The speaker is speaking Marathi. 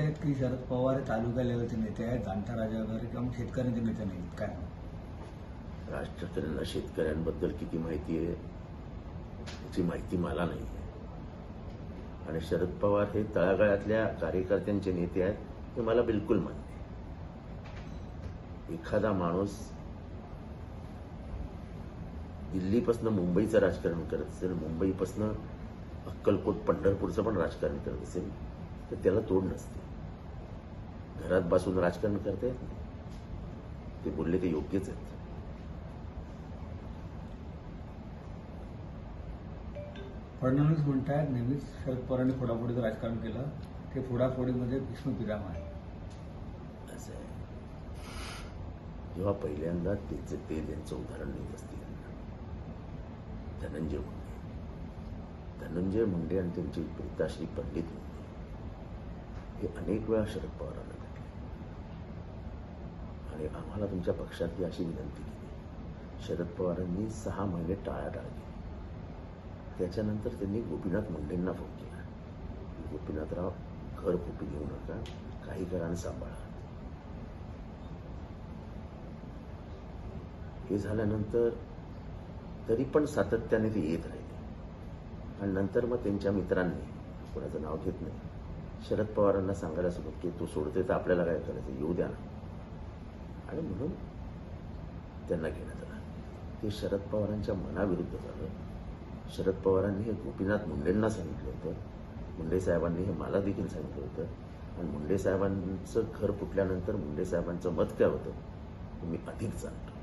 म्हटले आहेत की शरद पवार हे तालुका लेवलचे नेते आहेत. जाणता राजा वगैरे किंवा मग शेतकऱ्यांचे नेते नाहीत. काय राज ठाकरेंना शेतकऱ्यांबद्दल किती माहिती आहे याची माहिती मला नाही आहे. आणि शरद पवार हे तळागाळातल्या कार्यकर्त्यांचे नेते आहेत हे मला बिलकुल मान्य एखादा माणूस दिल्लीपासून मुंबईचं राजकारण करत असेल मुंबईपासून अक्कलकोट पंढरपूरचं पण राजकारण करत असेल तर त्याला तोड नसते. घरात बसून राजकारण करता ते बोलले ते योग्यच आहेत. फडणवीस म्हणतायत नेहमीच शरद पवारांनी फोडाफोडीचं राजकारण केलं ते फोडाफोडीमध्ये भीष्म पिराम आहे. असं आहे. जेव्हा पहिल्यांदा त्याचे ते त्यांचं उदाहरण देत असतील. धनंजय मुंडे. धनंजय मुंडे आणि त्यांची प्रीताश्री पंडित मुंडे. हे अनेक वेळा शरद पवारांना आणि आम्हाला तुमच्या पक्षातली अशी विनंती केली. शरद पवारांनी सहा महिने टाळाटाळ केली त्याच्यानंतर त्यांनी गोपीनाथ मुंडेंना फोन केला. गोपीनाथराव घर खोपी घेऊ नका काही घरानं सांभाळा. हे झाल्यानंतर तरी पण सातत्याने ते येत राहिले. आणि नंतर मग त्यांच्या मित्रांनी कोणाचं नाव घेत नाही शरद पवारांना सांगायला सुरुवात की तो सोडते तर आपल्याला काय करायचं? येऊ द्या ना. आणि म्हणून त्यांना घेण्यात आलं. ते शरद पवारांच्या मनाविरुद्ध झालं. शरद पवारांनी हे गोपीनाथ मुंडेंना सांगितलं होतं. मुंडे साहेबांनी हे मला देखील सांगितलं होतं. आणि मुंडे साहेबांचं घर फुटल्यानंतर मुंडे साहेबांचं मत काय होतं? मी अधिक जाणतो.